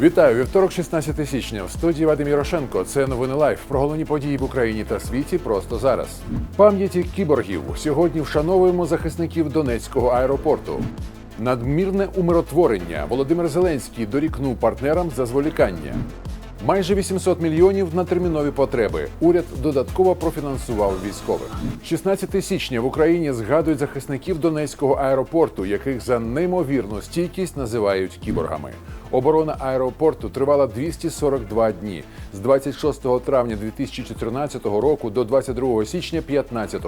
Вітаю, вівторок, 16 січня. В студії Вадим Ярошенко. Це новини лайф про головні події в Україні та світі просто зараз. Пам'яті кіборгів сьогодні вшановуємо захисників Донецького аеропорту. Надмірне умиротворення. Володимир Зеленський дорікнув партнерам за зволікання. Майже 800 мільйонів на термінові потреби. Уряд додатково профінансував військових. 16 січня в Україні згадують захисників Донецького аеропорту, яких за неймовірну стійкість називають кіборгами. Оборона аеропорту тривала 242 дні з 26 травня 2014 року до 22 січня 2015.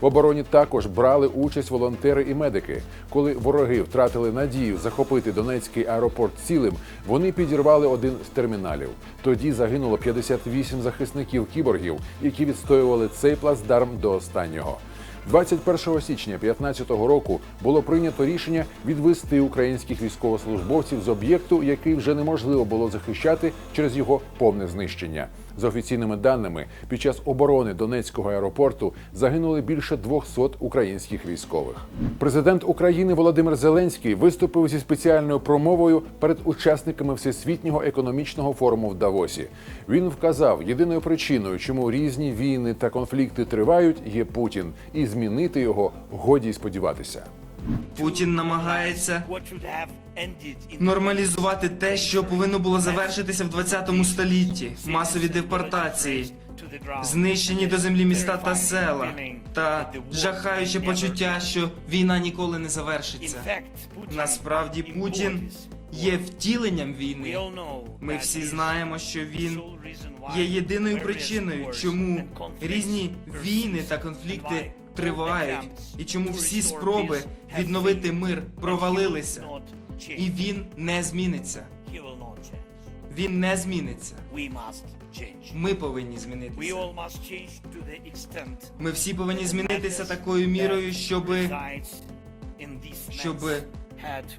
В обороні також брали участь волонтери і медики. Коли вороги втратили надію захопити Донецький аеропорт цілим, вони підірвали один з терміналів. Тоді загинуло 58 захисників кіборгів, які відстоювали цей плацдарм до останнього. 21 січня 2015 року було прийнято рішення відвести українських військовослужбовців з об'єкту, який вже неможливо було захищати через його повне знищення. За офіційними даними, під час оборони Донецького аеропорту загинули більше 200 українських військових. Президент України Володимир Зеленський виступив зі спеціальною промовою перед учасниками всесвітнього економічного форуму в Давосі. Він вказав, єдиною причиною, чому різні війни та конфлікти тривають, є Путін, і змінити його годі сподіватися. Путін намагається нормалізувати те, що повинно було завершитися в 20 столітті. Масові депортації, знищені до землі міста та села, та жахаюче почуття, що війна ніколи не завершиться. Насправді Путін є втіленням війни. Ми всі знаємо, що він є єдиною причиною, чому різні війни та конфлікти тривають, і чому всі спроби відновити мир провалилися, і він не зміниться. Він не зміниться. Ми повинні змінитися. Ми всі повинні змінитися такою мірою, щоб щоб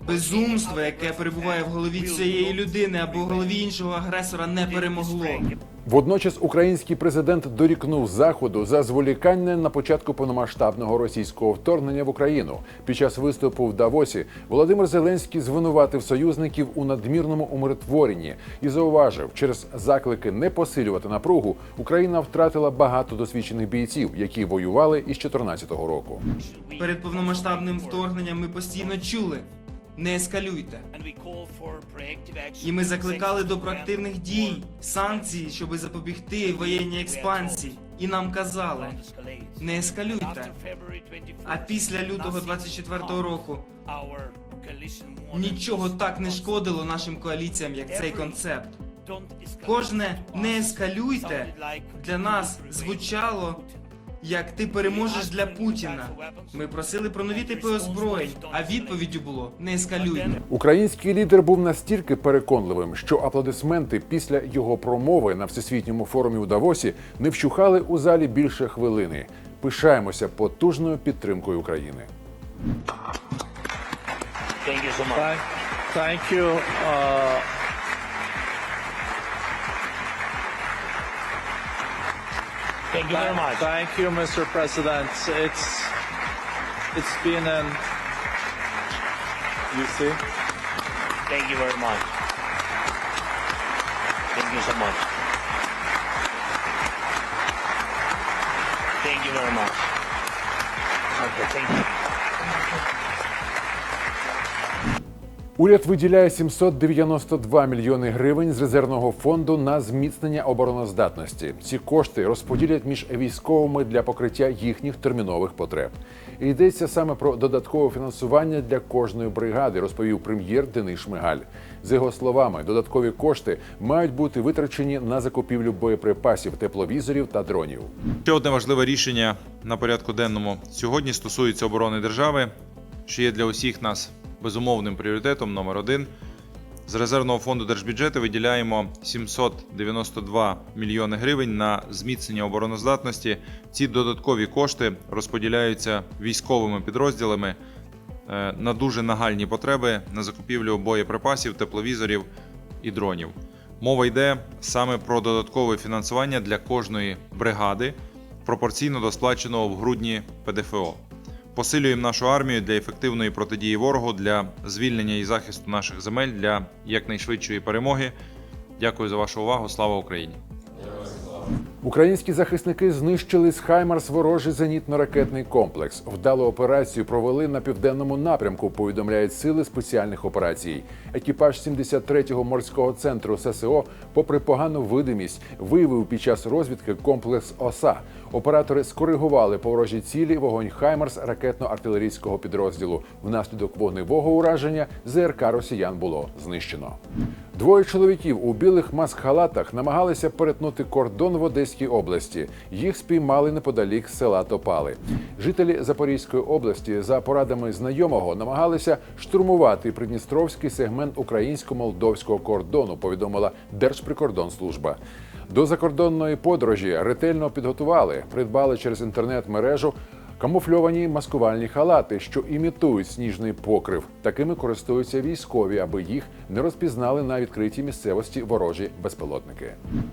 безумство, яке перебуває в голові цієї людини або в голові іншого агресора, не перемогло. Водночас український президент дорікнув заходу за зволікання на початку повномасштабного російського вторгнення в Україну. Під час виступу в Давосі Володимир Зеленський звинуватив союзників у надмірному умиротворенні і зауважив, через заклики не посилювати напругу Україна втратила багато досвідчених бійців, які воювали із 2014 року. Перед повномасштабним вторгненням ми постійно чули: не ескалюйте. І ми закликали до проактивних дій, санкцій, щоб запобігти воєнній експансії. І нам казали: не ескалюйте. After February 24, А після лютого 24-го року нічого так не шкодило нашим коаліціям, як цей концепт. Кожне не ескалюйте для нас звучало. Як ти переможеш для Путіна. Ми просили про нові типи озброєнь, а відповіддю було не ескалюйте. Український лідер був настільки переконливим, що аплодисменти після його промови на всесвітньому форумі у Давосі не вщухали у залі більше хвилини. Пишаємося потужною підтримкою України. Thank you so much. Thank, thank you. Uh, Thank you very much. Thank you, Mr. President. It's it's been an you see. Thank you very much. Thank you so much. Thank you very much. Okay, thank you. Уряд виділяє 792 мільйони гривень з резервного фонду на зміцнення обороноздатності. Ці кошти розподілять між військовими для покриття їхніх термінових потреб. І йдеться саме про додаткове фінансування для кожної бригади, розповів прем'єр Денис Шмигаль. З його словами, додаткові кошти мають бути витрачені на закупівлю боєприпасів, тепловізорів та дронів. Ще одне важливе рішення на порядку денному сьогодні стосується оборони держави, що є для усіх нас безумовним пріоритетом номер один. З резервного фонду держбюджету виділяємо 792 мільйони гривень на зміцнення обороноздатності. Ці додаткові кошти розподіляються військовими підрозділами е, на дуже нагальні потреби на закупівлю боєприпасів, тепловізорів і дронів. Мова йде саме про додаткове фінансування для кожної бригади пропорційно до сплаченого в грудні ПДФО. Посилюємо нашу армію для ефективної протидії ворогу, для звільнення і захисту наших земель для якнайшвидшої перемоги. Дякую за вашу увагу. Слава Україні! Українські захисники знищили з Хаймарс ворожий зенітно-ракетний комплекс. Вдалу операцію провели на південному напрямку. Повідомляють сили спеціальних операцій. Екіпаж 73-го морського центру ССО, попри погану видимість, виявив під час розвідки комплекс ОСА. Оператори скоригували по цілі вогонь Хаймарс ракетно-артилерійського підрозділу. Внаслідок вогневого ураження ЗРК росіян було знищено. Двоє чоловіків у білих маск-халатах намагалися перетнути кордон в Одеській області. Їх спіймали неподалік села Топали. Жителі Запорізької області за порадами знайомого намагалися штурмувати придністровський сегмент українсько-молдовського кордону. Повідомила Держприкордонслужба. До закордонної подорожі ретельно підготували, придбали через інтернет-мережу Камуфльовані маскувальні халати, що імітують сніжний покрив. Такими користуються військові, аби їх не розпізнали на відкритій місцевості ворожі безпілотники.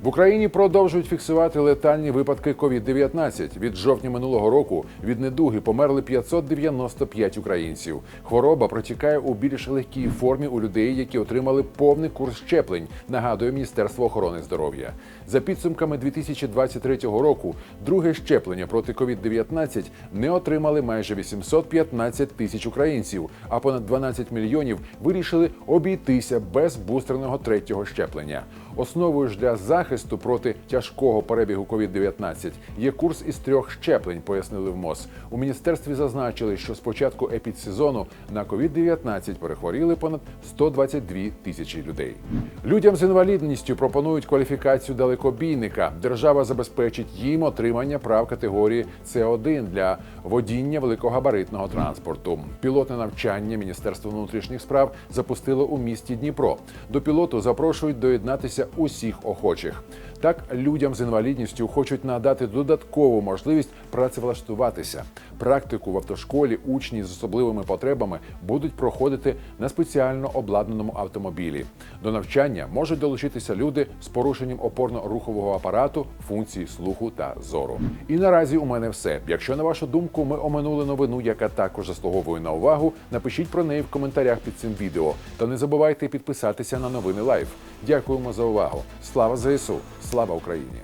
В Україні продовжують фіксувати летальні випадки COVID-19. Від жовтня минулого року від недуги померли 595 українців. Хвороба протікає у більш легкій формі у людей, які отримали повний курс щеплень. Нагадує Міністерство охорони здоров'я. За підсумками 2023 року, друге щеплення проти COVID-19 не отримали майже 815 тисяч українців, а понад 12 мільйонів вирішили обійтися без бустерного третього щеплення. Основою ж для захисту проти тяжкого перебігу COVID-19 є курс із трьох щеплень, пояснили в МОЗ. У міністерстві зазначили, що з початку епідсезону на COVID-19 перехворіли понад 122 тисячі людей. Людям з інвалідністю пропонують кваліфікацію далекобійника. Держава забезпечить їм отримання прав категорії С1 для водіння великогабаритного транспорту. Пілотне навчання Міністерство внутрішніх справ запустило у місті Дніпро. До пілоту запрошують доєднатися усіх охочих. Так, людям з інвалідністю хочуть надати додаткову можливість працевлаштуватися. Практику в автошколі учні з особливими потребами будуть проходити на спеціально обладнаному автомобілі. До навчання можуть долучитися люди з порушенням опорно-рухового апарату, функцій слуху та зору. І наразі у мене все. Якщо на вашу думку ми оминули новину, яка також заслуговує на увагу, напишіть про неї в коментарях під цим відео. Та не забувайте підписатися на новини Лайф. Дякуємо за увагу. Слава ЗСУ! Слава Україні!